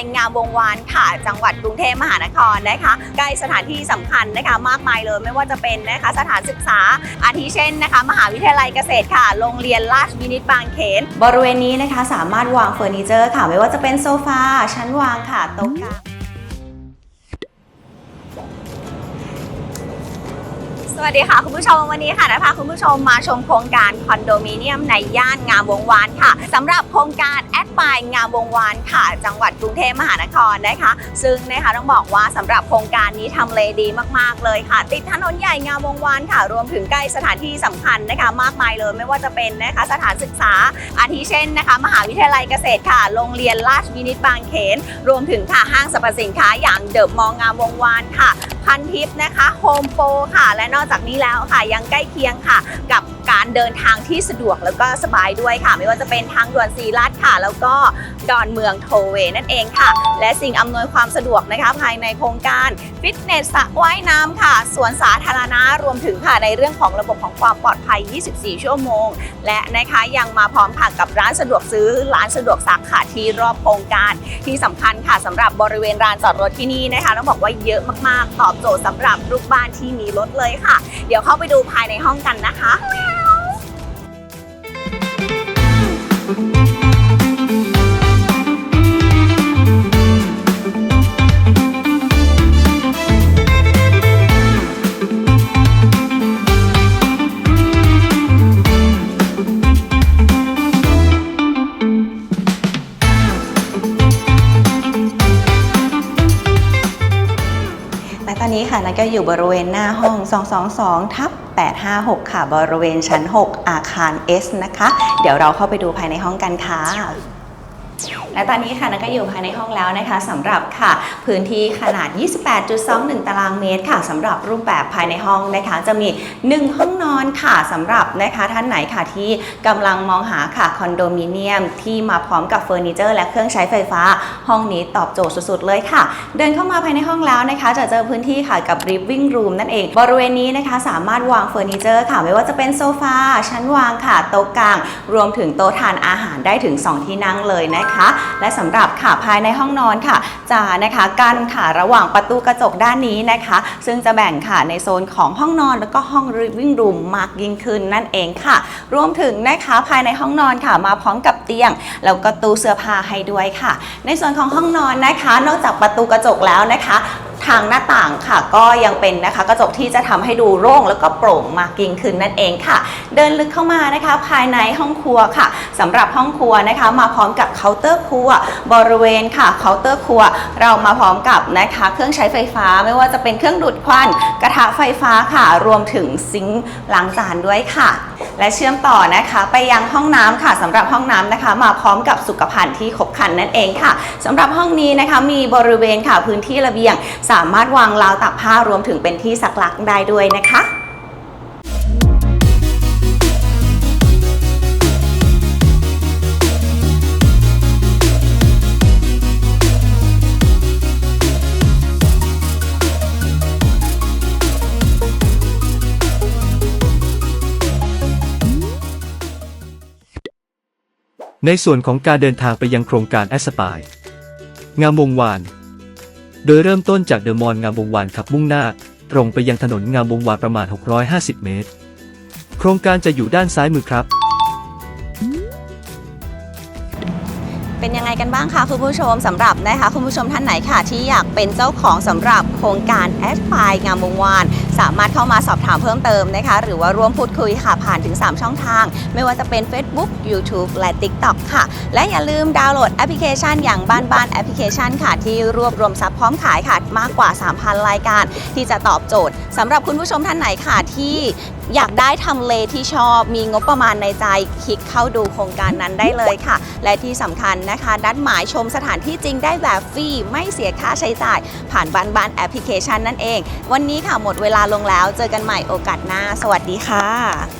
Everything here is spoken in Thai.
ยงามวงวานค่ะ จังหวัดกรุงเทพมหานครนะคะใกล้สถานที่สำคัญนะคะ มากมายเลยไม่ว่าจะเป็นนะคะสถานศึกษาอาทิเช่นนะคะ มหาวิทยาลัยเกษตรค่ะ โรงเรียนราชวินิตบางเขน บริเวณนี้นะคะสามารถวางเฟอร์นิเจอร์ค่ะ ไม่ว่าจะเป็นโซฟาชั้นวางค่ะโต๊ะกลาง วัสดีค่ะ คุณผู้ชมวันนี้ค่ะนภพาคุณผู้ชมมาชมโครงการคอนโดมิเนียมในย่านงามวงวานค่ะสำหรับโครงการแอดไ e งามวงวานค่ะ จังหวัดกรุงเทพมหานครนะคะ ซึ่งนะคะต้องบอกว่าสำหรับโครงการนี้ทำเลดีมากๆเลยค่ะ ติดถนนใหญ่งามวงวานค่ะ รวมถึงใกล้สถานที่สำคัญนะคะ มากมายเลย ไม่ว่าจะเป็นนะคะสถานศึกษาอาทิเช่นนะคะ มหาวิทยาลัยเกษตรค่ะ โรงเรียนราชวินิตบางเขน รวมถึงค่ะห้างสรรพสินค้าอย่างเดอะมองงามวงวานค่ะ พันทิปนะคะโฮมโปรค่ะ และนอกจากนี้แล้วค่ะยังใกล้เคียงค่ะ กับการเดินทางที่สะดวกแล้วก็สบายด้วยค่ะ ไม่ว่าจะเป็นทางด่วนสีลาดค่ะ แล้วก็ดอนเมืองโทเวนั่นเองค่ะ และสิ่งอำนวยความสะดวกนะคะ ภายในโครงการฟิตเนสสระว่ายน้ำค่ะสวนสาธารณะรวมถึงค่ะในเรื่องของระบบของความปลอดภัย 24 ชั่วโมง และนะคะยังมาพร้อมค่ะกับร้านสะดวกซื้อร้านสะดวกซักค่ะที่รอบโครงการที่สำคัญค่ะสำหรับบริเวณลานจอดรถที่นี่นะคะต้องบอกว่าเยอะมากๆตอบโจทย์สำหรับลูกบ้านที่มีรถเลยค่ะ เดี๋ยวเข้าไปดูภายในห้องกันนะคะแล ตอนนี้ค่ะนันก็อยู่บริเวณหน้าห้อง 222 ทับ 856 ค่ะ บริเวณชั้น 6 อาคาร S นะคะ เดี๋ยวเราเข้าไปดูภายในห้องกันค่ะ และตอนนี้ค่ะนันก็อยู่ภายในห้องแล้วนะคะสำหรับค่ะ พื้นที่ขนาด 28.21 ตารางเมตรค่ะสำหรับรูปแบบภายในห้องนะคะ จะมี 1 ห้องนอนค่ะสำหรับนะคะท่านไหนค่ะที่กำลังมองหาค่ะคอนโดมิเนียมที่มาพร้อมกับเฟอร์นิเจอร์ และเครื่องใช้ไฟฟ้า ห้องนี้ตอบโจทย์สุดๆเลยค่ะ เดินเข้ามาภายในห้องแล้วนะคะ จะเจอพื้นที่ค่ะกับ living room นั่นเอง บริเวณนี้นะคะ สามารถวางเฟอร์นิเจอร์ค่ะ ไม่ว่าจะเป็นโซฟาชั้นวางค่ะโต๊ะกลาง รวมถึงโต๊ะทานอาหารได้ถึง 2 ที่นั่งเลยนะคะและสำหรับค่ะภายในห้องนอนค่ะจะนะคะกั้นค่ะระหว่างประตูกระจกด้านนี้นะคะ ซึ่งจะแบ่งค่ะในโซนของห้องนอน แล้วก็ห้องรีวิ่งรูมมากยิ่งขึ้นนั่นเองค่ะ รวมถึงนะคะภายในห้องนอนค่ะมาพร้อมกับเตียง แล้วก็ตู้เสื้อผ้าให้ด้วยค่ะ ในส่วนของห้องนอนนะคะ นอกจากประตูกระจกแล้วนะคะ ทางหน้าต่างค่ะ ก็ยังเป็นนะคะกระจกที่จะทำให้ดูโล่งแล้วก็โปร่งมากยิ่งขึ้นนั่นเองค่ะ เดินลึกเข้ามานะคะ ภายในห้องครัวค่ะสำหรับห้องครัวนะคะ มาพร้อมกับเคาน์เตอร์ครัว บริเวณค่ะเคาน์เตอร์ครัว เรามาพร้อมกับนะคะ เครื่องใช้ไฟฟ้าไม่ว่าจะเป็นเครื่องดูดควันกระทะไฟฟ้าค่ะ รวมถึงซิงค์ล้างจานด้วยค่ะ และเชื่อมต่อนะคะไปยังห้องน้ำค่ะสำหรับห้องน้ำนะคะ มาพร้อมกับสุขภัณฑ์ที่ครบครันนั่นเองค่ะสำหรับห้องนี้นะคะมีบริเวณค่ะพื้นที่ระเบียงสามารถวางราวตากผ้ารวมถึงเป็นที่ซักลักได้ด้วยนะคะในส่วนของการเดินทางไปยังโครงการแอสปายงามวงวาน โดยเริ่มต้นจากเดอะมอลล์งามวงวานขับมุ่งหน้า ตรงไปยังถนนงามวงวานประมาณ 650 เมตร โครงการจะอยู่ด้านซ้ายมือครับ เป็นยังไงกันบ้างคะคุณผู้ชมสำหรับนะคะคุณผู้ชมท่านไหนค่ะ ที่อยากเป็นเจ้าของสำหรับโครงการแอดไฟงามวงวานสามารถเข้ามาสอบถามเพิ่มเติมนะคะ หรือว่าร่วมพูดคุยค่ะผ่านถึง 3 ช่องทาง ไม่ว่าจะเป็น Facebook YouTube และ TikTok ค่ะ และอย่าลืมดาวน์โหลดแอปพลิเคชันอย่างบ้านบ้านแอปพลิเคชันค่ะ ที่รวบรวมซับพร้อมขายค่ะมากกว่า 3,000 รายการ ที่จะตอบโจทย์สำหรับคุณผู้ชมท่านไหนค่ะที่อยากได้ทำเลที่ชอบ มีงบประมาณในใจ คลิกเข้าดูโครงการนั้นได้เลยค่ะ และที่สำคัญนะคะนัดหมายชมสถานที่จริงได้แบบฟรีไม่เสียค่าใช้จ่าย ผ่านบ้านบ้านแอปพลิเคชันนั่นเอง วันนี้ค่ะหมดเวลาลงแล้ว เจอกันใหม่โอกาสหน้า สวัสดีค่ะ